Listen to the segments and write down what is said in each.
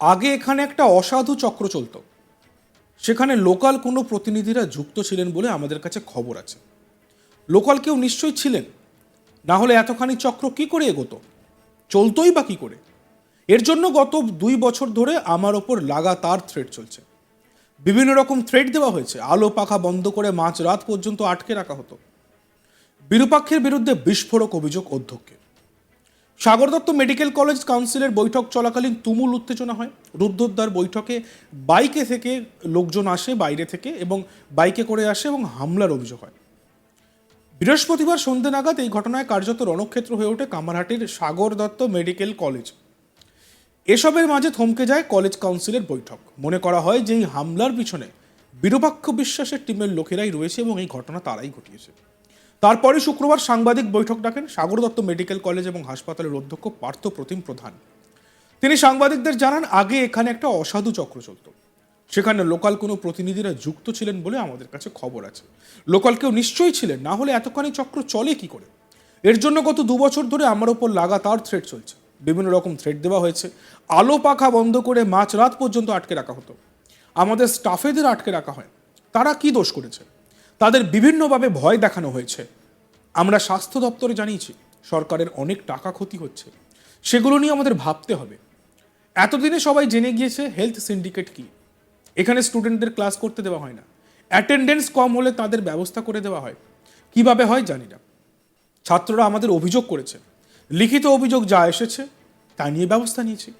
আগে এখানে একটা অসাধু চক্র চলতো। সেখানে লোকাল কোনো প্রতিনিধিরা যুক্ত ছিলেন বলে আমাদের কাছে খবর আছে। লোকাল কেউ নিশ্চয়ই ছিলেন। না হলে এতখানি চক্র কি করে এগোতো? চলতোই বা কি করে? এর জন্য গত দুই বছর ধরে আমার ওপর লাগাতার থ্রেড চলছে। বিভিন্ন রকম থ্রেড দেওয়া হয়েছে। আলো পাখা বন্ধ করে মাঝ রাত পর্যন্ত আটকে রাখা হতো। বিরূপাক্ষের বিরুদ্ধে বিস্ফোরক অভিযোগ অধ্যক্ষের। সাগর দত্ত মেডিকেল কলেজ কাউন্সিলের বৈঠক চলাকালীন তুমুল উত্তেজনা হয়। রুদ্ধদ্বার বৈঠকে বাইকে থেকে লোকজন আসে বাইরে থেকে এবং বাইকে করে আসে এবং হামলার অভিযোগ হয়। বৃহস্পতিবার সন্ধে নাগাদ এই ঘটনায় কার্যত রণক্ষেত্র হয়ে ওঠে কামারহাটির সাগর দত্ত মেডিকেল কলেজ। এসবের মাঝে থমকে যায় কলেজ কাউন্সিলের বৈঠক। মনে করা হয় যে এই হামলার পিছনে বিরূপাক্ষ বিশ্বাসের টিমের লোকেরাই রয়েছে এবং এই ঘটনা তারাই ঘটিয়েছে। তারপরে শুক্রবার সাংবাদিক বৈঠক ডাকেন সাগর দত্ত মেডিকেল কলেজ এবং হাসপাতালের অধ্যক্ষ পার্থ প্রতিম প্রধান। তিনি সাংবাদিকদের জানান, আগে এখানে একটা অসাধু চক্র চলত। সেখানে লোকাল কোনো প্রতিনিধিরা যুক্ত ছিলেন বলে আমাদের কাছে খবর আছে। লোকাল কেউ নিশ্চয়ই ছিলেন, না হলে এতখানি চক্র চলে কি করে? এর জন্য গত দু বছর ধরে আমার ওপর লাগাতার থ্রেড চলছে। বিভিন্ন রকম থ্রেড দেওয়া হয়েছে। আলো পাখা বন্ধ করে মাঝ রাত পর্যন্ত আটকে রাখা হতো। আমাদের স্টাফেদের আটকে রাখা হয়। তারা কি দোষ করেছে? তাদের বিভিন্নভাবে ভয় দেখানো হয়েছে। আমরা স্বাস্থ্য দপ্তরে জানিয়েছি, সরকারের অনেক টাকা ক্ষতি হচ্ছে। সেগুলো নিয়ে আমাদের ভাবতে হবে। এতদিনে সবাই জেনে গিয়েছে হেলথ সিন্ডিকেট কি। এখানে স্টুডেন্টদের ক্লাস করতে দেওয়া হয় না। অ্যাটেন্ডেন্স কম হলে তাদের ব্যবস্থা করে দেওয়া হয়। কীভাবে হয় জানি না। ছাত্ররা আমাদের অভিযোগ করেছে। লিখিত অভিযোগ যা এসেছে, তা নিয়ে ব্যবস্থা নিয়েছি।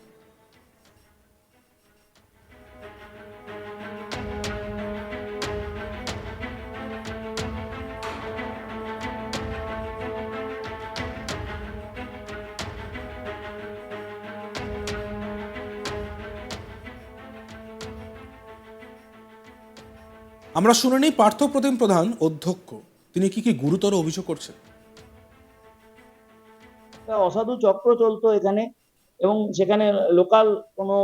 আমরা শুনে নিই পার্থ প্রতিম প্রধান অধ্যক্ষ। তিনি কি কি গুরুতর অভিযোগ করছেন? অসাধু চক্র চলতো এখানে এবং সেখানে লোকাল কোনো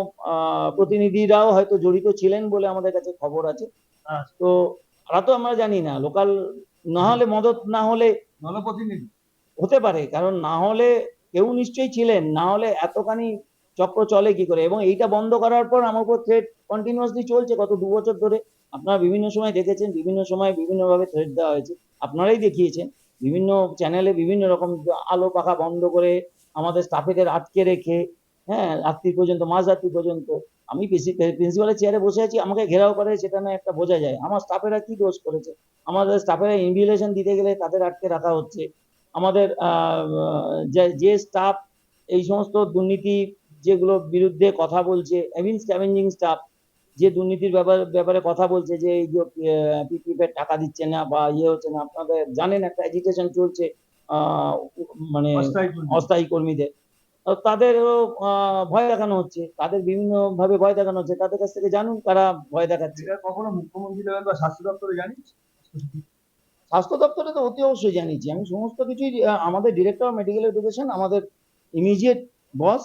প্রতিনিধিরাও হয়তো জড়িত ছিলেন বলে আমাদের কাছে খবর আছে। তো তারা তো আমরা জানি না লোকাল না হলে মদত না হলে জনপ্রতিনিধি হতে পারে কারণ না হলে কেউ নিশ্চয়ই ছিলেন না হলে এতখানি চক্র চলে কি করে? এবং এইটা বন্ধ করার পর আমার উপর থ্রেড কন্টিনিউয়াসলি চলছে গত দু বছর ধরে। আপনারা বিভিন্ন সময় দেখেছেন, বিভিন্ন সময় বিভিন্নভাবে থ্রেড দেওয়া হয়েছে। আপনারাই দেখিয়েছেন, বিভিন্ন চ্যানেলে বিভিন্ন রকম আলো পাখা বন্ধ করে আমাদের স্টাফেদের আটকে রেখে হ্যাঁ রাত্রি পর্যন্ত মাঝরাত্রি পর্যন্ত। আমি প্রিন্সিপালের চেয়ারে বসে আছি, আমাকে ঘেরাও করে, সেটা না একটা বোঝা যায়। আমার স্টাফেরা কি দোষ করেছে? আমাদের স্টাফেরা ইনভিলেশন দিতে গেলে তাদের আটকে রাখা হচ্ছে। আমাদের যে স্টাফ এই সমস্ত দুর্নীতি যেগুলো বিরুদ্ধে কথা বলছে এভিন স্ক্যাভেঞ্জিং স্টাফ যে দুর্নীতির ব্যাপারে ব্যাপারে কথা বলছে যে এই যে পিপিএফ টাকা দিচ্ছে না বা ইয়ে হচ্ছে না আপনাদের জানেন একটা এজিটেশন চলছে মানে অস্থায়ী কর্মীদের। তাদেরও ভয় দেখানো হচ্ছে। তাদের বিভিন্ন ভাবে ভয় দেখানো হচ্ছে। তাদের কাছ থেকে জানুন তারা ভয় দেখাচ্ছে। কখনো মুখ্যমন্ত্রী লেভেল বা স্বাস্থ্য দপ্তরে জানিস স্বাস্থ্য দপ্তরে তো অতি অবশ্যই জানিয়েছি। আমি সমস্ত কিছুই আমাদের ডিরেক্টর মেডিকেল এডুকেশন আমাদের ইমিডিয়েট বস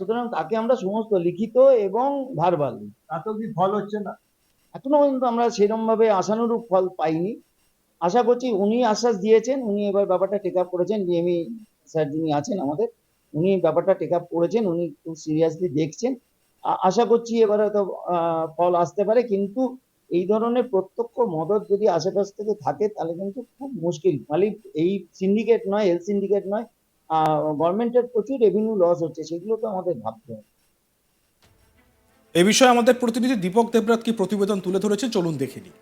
সুতরাং তাকে আমরা সমস্ত লিখিত এবং ভার্বাল তাতেও কি ফল হচ্ছে না। এখনও পর্যন্ত আমরা সেরকম ভাবে আশানুরূপ ফল পাইনি। আশা করছি উনি আশ্বাস দিয়েছেন উনি এবার ব্যাপারটা টেক আপ করেছেন। ডিএমই স্যার যিনি আছেন আমাদের উনি ব্যাপারটা টেক আপ করেছেন উনি খুব সিরিয়াসলি দেখছেন। আশা করছি এবার হয়তো ফল আসতে পারে। কিন্তু এই ধরনের প্রত্যক্ষ মদত যদি আশেপাশ থেকে থাকে তাহলে কিন্তু খুব মুশকিল। খালি এই সিন্ডিকেট নয় হেলথ সিন্ডিকেট নয় গভর্নমেন্টের প্রচুর রেভিনিউ লস হচ্ছে সেগুলো তো আমাদের ভাবতে হবে। এ বিষয়ে আমাদের প্রতিনিধি দীপক দেবরাত কি প্রতিবেদন তুলে ধরেছে চলুন দেখে নিই।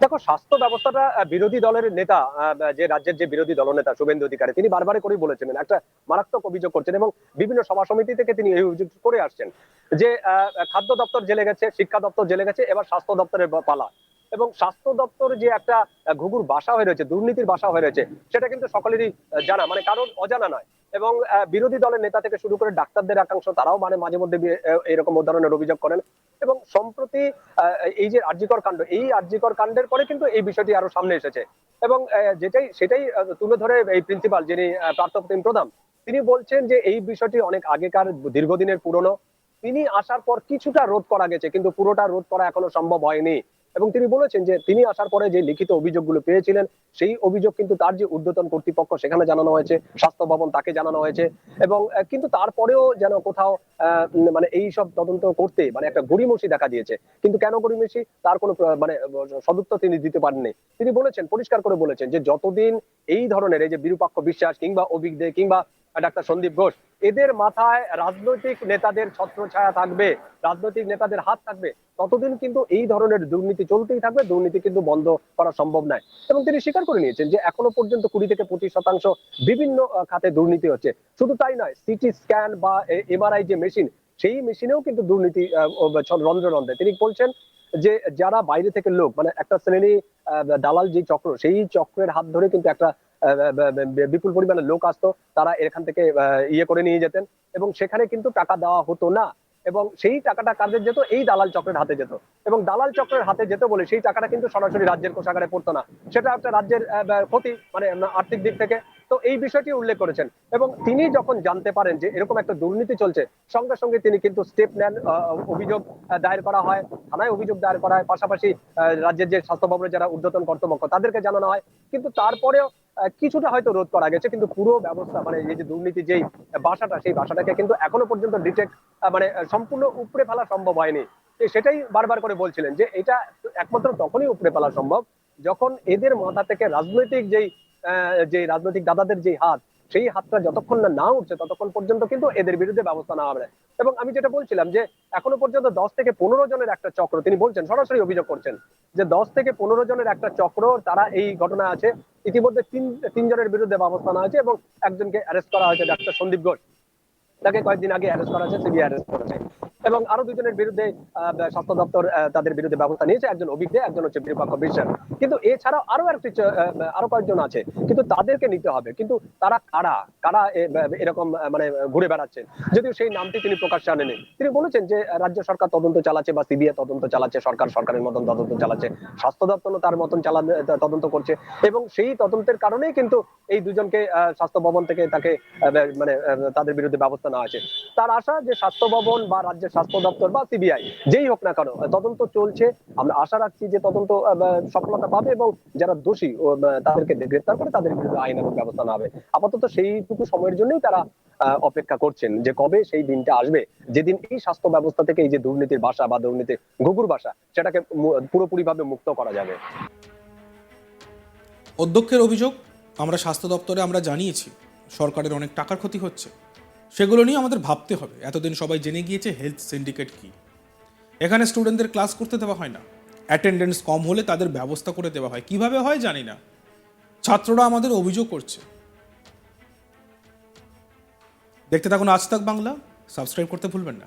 দেখো স্বাস্থ্য ব্যবস্থাটা আহ, বিরোধী দলের নেতা আহ, যে রাজ্যের যে বিরোধী দলনেতা শুভেন্দু অধিকারী তিনি বারবার করেই বলেছিলেন একটা মারাত্মক অভিযোগ করছেন এবং বিভিন্ন সভা সমিতি থেকে তিনি এই অভিযোগ করে আসছেন যে আহ, খাদ্য দপ্তর জেলে গেছে শিক্ষা দপ্তর জেলে গেছে এবার স্বাস্থ্য দপ্তরের পালা। এবং স্বাস্থ্য দপ্তর যে একটা ঘুঘুর বাসা হয়ে রয়েছে দুর্নীতির বাসা হয়ে রয়েছে সেটা কিন্তু সকলেরই জানা মানে কারণ অজানা নয়। এবং বিরোধী দলের নেতা থেকে শুরু করে ডাক্তারদের একাংশ তারাও মানে মাঝে মধ্যে এরকম ধরনের অভিযোগ করেন। এবং সম্প্রতি এই যে আর্যিকর কাণ্ড এই আর্যিকর কাণ্ডের পরে কিন্তু এই বিষয়টি আরও সামনে এসেছে। এবং যেটাই সেটাই তুলে ধরে এই প্রিন্সিপাল যিনি আহ, পার্থপ্রতিম প্রধান তিনি বলছেন যে এই বিষয়টি অনেক আগেকার দীর্ঘদিনের পুরনো। তিনি আসার পর কিছুটা রোধ করা গেছে কিন্তু পুরোটা রোধ করা এখনও সম্ভব হয়নি। এবং তিনি বলেছেন যে তিনি আসার পরে যে লিখিত অভিযোগগুলো পেয়েছিলেন, সেই অভিযোগ কিন্তু তার যে ঊর্ধ্বতন কর্তৃপক্ষ সেখানে জানানো হয়েছে, স্বাস্থ্য ভবন তাকে জানানো হয়েছে এবং কিন্তু তারপরেও যেন কোথাও মানে এই সব তদন্ত করতে মানে একটা গড়িমসি দেখা দিয়েছে। কিন্তু কেন গড়িমসি? তার কোনো মানে সদুত্তর তিনি দিতে পারেননি। তিনি বলেছেন, পরিষ্কার করে বলেছেন যে যতদিন এই ধরনের এই যে বিরূপাক্ষ বিশ্বাস কিংবা অভিজ্ঞ কিংবা ডাক্তার সন্দীপ ঘোষ। এদের মাথায় রাজনৈতিক নেতাদের ছত্রছায়া থাকবে, রাজনৈতিক নেতাদের হাত থাকবে। ততদিন কিন্তু এই ধরনের দুর্নীতি চলতেই থাকবে, দুর্নীতি কিন্তু বন্ধ করা সম্ভব নয়। এবং তিনি স্বীকার করে নিয়েছেন যে এখনও পর্যন্ত কুড়ি থেকে পঁচিশ শতাংশ বিভিন্ন খাতে দুর্নীতি হচ্ছে। শুধু তাই নয়, সিটি স্ক্যান বা এমআরআই যে মেশিন, সেই মেশিনেও কিন্তু দুর্নীতি রন্ধ্রে রন্ধ্রে। তিনি বলছেন যে যারা বাইরে থেকে লোক মানে একটা শ্রেণি দালাল যে চক্র, সেই চক্রের হাত ধরে কিন্তু একটা বিপুল পরিমাণে লোক আসতো, তারা এখান থেকে ইয়ে করে নিয়ে যেতেন। এবং সেখানে কিন্তু টাকা দেওয়া হতো না। এবং সেই টাকাটা কাদের যেত? এই দালাল চক্রের হাতে যেত। এবং দালাল চক্রের হাতে যেত বলে সেই টাকাটা কিন্তু সরাসরি রাজ্যের কোষাগারে পড়তো না। সেটা একটা রাজ্যের ক্ষতি মানে আর্থিক দিক থেকে। তো এই বিষয়টি উল্লেখ করেছেন। এবং তিনি যখন জানতে পারেন যে এরকম একটা দুর্নীতি চলছে, সঙ্গে সঙ্গে তিনি কিন্তু স্টেপ নেন অভিযোগ দায়ের করা হয়, থানায় অভিযোগ দায়ের করা হয়, পাশাপাশি রাজ্যের যে স্বাস্থ্য ভবনের যারা ঊর্ধ্বতন কর্তৃপক্ষ, তাদেরকে জানানো হয়। কিন্তু তারপরেও কিছুটা হয়তো রোধ করা গেছে, কিন্তু পুরো ব্যবস্থা মানে এই যে দুর্নীতি যেই বাসাটা, সেই বাসাটাকে কিন্তু এখনও পর্যন্ত ডিটেক্ট মানে সম্পূর্ণ উপড়ে ফেলা সম্ভব হয়নি। সেটাই বারবার করে বলছিলেন যে এটা একমাত্র তখনই উপড়ে ফেলা সম্ভব, যখন এদের মাথা থেকে রাজনৈতিক যেই যে রাজনৈতিক দাদাদের যে হাত, সেই হাতটা যতক্ষণ না না উঠছে, ততক্ষণ পর্যন্ত কিন্তু এদের বিরুদ্ধে ব্যবস্থা নেওয়া হবে এবং আমি যেটা বলছিলাম যে, এখনও পর্যন্ত দশ থেকে পনেরো জনের একটা চক্র, তিনি বলছেন, সরাসরি অভিযোগ করছেন, যে দশ থেকে পনেরো জনের একটা চক্র, তারা এই ঘটনা আছে, ইতিমধ্যে তিন তিনজনের বিরুদ্ধে ব্যবস্থা নেওয়া হয়েছে এবং একজনকে অ্যারেস্ট করা হয়েছে, ডাক্তার সন্দীপ ঘোষ। তাকে কয়েকদিন আগে অ্যারেস্ট করা হয়েছে সিবিআই অ্যারেস্ট করেছে এবং আরও দুজনের বিরুদ্ধে স্বাস্থ্য দপ্তর তাদের বিরুদ্ধে ব্যবস্থা নিয়েছে। একজন অভিজ্ঞ, একজন হচ্ছে বিরূপাক্ষ বিশ্বাস কিন্তু এছাড়াও আরও একটি আরও কয়েকজন আছে। কিন্তু তাদেরকে নিতে হবে। কিন্তু তারা কারা? কারা এরকম মানে ঘুরে বেড়াচ্ছেন? যদিও সেই নামটি তিনি প্রকাশ্যে আনেনি তিনি বলেছেন যে, রাজ্য সরকার তদন্ত চালাচ্ছে বা সিবিআই তদন্ত চালাচ্ছে, সরকার সরকারের মতন তদন্ত চালাচ্ছে, স্বাস্থ্য দপ্তরও তার মতন চালান তদন্ত করছে। এবং সেই তদন্তের কারণেই কিন্তু এই দুজনকে স্বাস্থ্য ভবন থেকে তাকে মানে তাদের বিরুদ্ধে ব্যবস্থা নেওয়া আছে তার আশা যে স্বাস্থ্য ভবন বা রাজ্যের স্বাস্থ্য দপ্তর বা সিবিআই, যেই হোক না কেন তদন্ত চলছে। আমরা আশা রাখছি যে তদন্ত সফলতা পাবে এবং যারা দোষী তাদেরকে গ্রেফতার করে তাদের বিরুদ্ধে আইনানুগ ব্যবস্থা নেওয়া হবে। আপাতত সেইটুকু সময়ের জন্যই তারা অপেক্ষা করছেন যে কবে সেই দিনটা আসবে। যেদিন এই স্বাস্থ্য ব্যবস্থা থেকে এই যে দুর্নীতির বাসা বা দুর্নীতির ঘুঘুর বাসা, সেটাকে পুরোপুরি ভাবে মুক্ত করা যাবে। অধ্যক্ষের অভিযোগ আমরা স্বাস্থ্য দপ্তরে আমরা জানিয়েছি, সরকারের অনেক টাকার ক্ষতি হচ্ছে। সেগুলো নিয়ে আমাদের ভাবতে হবে। এতদিন সবাই জেনে গিয়েছে হেলথ সিন্ডিকেট কি। এখানে স্টুডেন্টদের ক্লাস করতে দেওয়া হয় না। অ্যাটেন্ডেন্স কম হলে তাদের ব্যবস্থা করে দেওয়া হয়। কীভাবে হয় জানি না। ছাত্ররা আমাদের অভিযোগ করছে। দেখতে থাকুন আজ তাক বাংলা। সাবস্ক্রাইব করতে ভুলবেন না।